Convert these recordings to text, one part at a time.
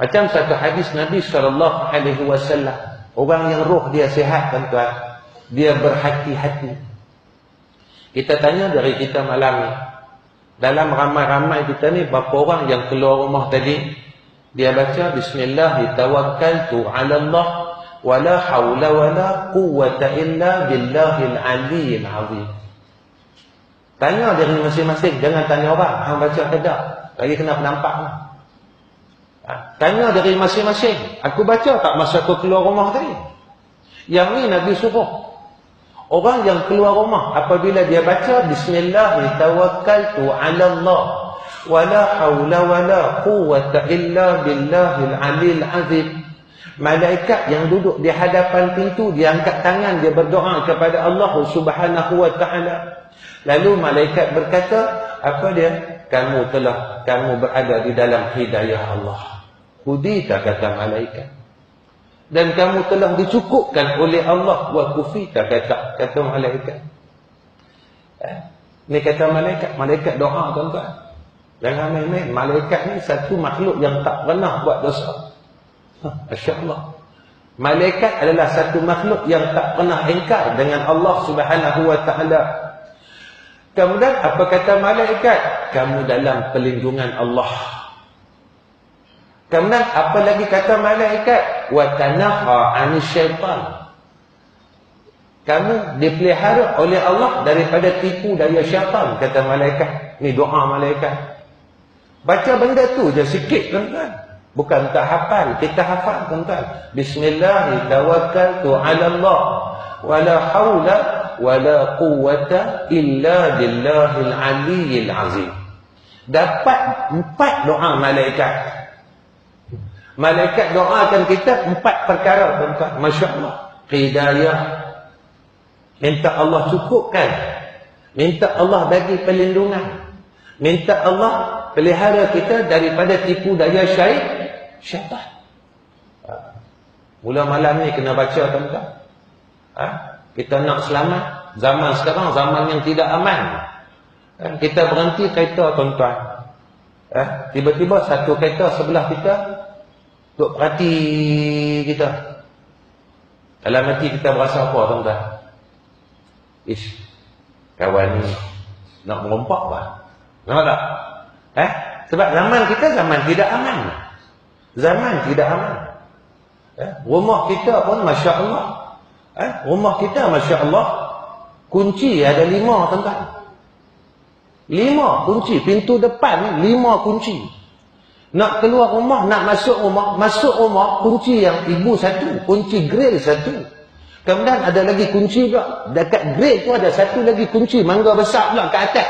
Macam satu hadis Nabi SAW. Orang yang roh dia sihat tuan-tuan. Dia berhati-hati. Kita tanya dari kita malam ni. Dalam ramai-ramai kita ni, berapa orang yang keluar rumah tadi, dia baca, Bismillah, tawakkaltu ala Allah, wa la hawla wa la quwwata illa billahil aliyil azim. Tanya dari masing-masing, jangan tanya orang. Hang baca ke tak? Lagi kena penampak lah. Tanya dari masing-masing. Aku baca tak masa aku keluar rumah tadi? Yang ni Nabi suruh. Orang yang keluar rumah apabila dia baca bismillah tawakkaltu 'ala Allah wala haula wala quwwata illa billahil alil azim. Malaikat yang duduk di hadapan pintu dia angkat tangan dia berdoa kepada Allah Subhanahu wa taala. Lalu malaikat berkata, apa dia? Kamu telah kamu berada di dalam hidayah Allah. Hudita kata malaikat. Dan kamu telah dicukupkan oleh Allah. Wa kufita kata kata malaikat. Eh? ni kata malaikat malaikat doa tuan-tuan. Jangan main-main malaikat ni satu makhluk yang tak pernah buat dosa. masya-Allah. Malaikat adalah satu makhluk yang tak pernah ingkar dengan Allah Subhanahu wa taala. Kemudian apa kata malaikat? Kamu dalam pelindungan Allah Kemudian apa lagi kata malaikat? Wa tanaha 'anil syaitan. Kamu dipelihara oleh Allah daripada tipu daya syaitan kata malaikat. Ni doa malaikat. Baca benda tu je sikit tuan-tuan. Bukan tak hafal, kita hafal tuan-tuan. Bismillah tawakkaltu 'ala Allah wa la haula wa la quwwata illa billahil aliyyil azim. Dapat empat doa malaikat. Malaikat doakan kita empat perkara tuan-tuan. Masya Allah. Hidayah. Minta Allah cukupkan. Minta Allah bagi perlindungan. Minta Allah pelihara kita daripada tipu daya syair. Syaitan. Ha. Mula malam ni kena baca tuan-tuan. Ha? Kita nak selamat. Zaman sekarang zaman yang tidak aman. Ha? Kita berhenti kereta tuan-tuan. Ha? Tiba-tiba satu kereta sebelah kita Tuk perhati kita. Dalam hati kita berasa apa tuan-tuan? Ish. Kawan ni nak merompak apa? Nampak tak? Eh? Sebab zaman kita zaman tidak aman. Zaman tidak aman. Eh? Rumah kita pun Masya Allah. Eh? Rumah kita Masya Allah. Kunci ada lima tuan-tuan. Lima kunci. Pintu depan lima kunci. Nak keluar rumah, nak masuk rumah, masuk rumah, kunci yang ibu satu, kunci grill satu. Kemudian ada lagi kunci pula. Dekat grill tu ada satu lagi kunci, mangga besar pula ke atas.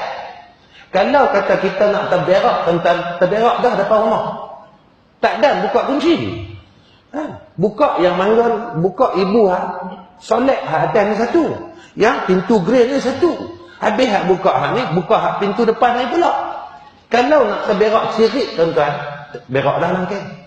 Kalau kata kita nak terberak tentang terberak dah depan rumah. Tak ada buka kunci. Ha? Buka yang mangga, buka ibu ha. Solek ha atas ni satu. Yang pintu grill ni satu. Habis hak buka hak ni, buka hak pintu depan ni pula. Kalau nak terberak sirik tuan-tuan, berak dah langkah.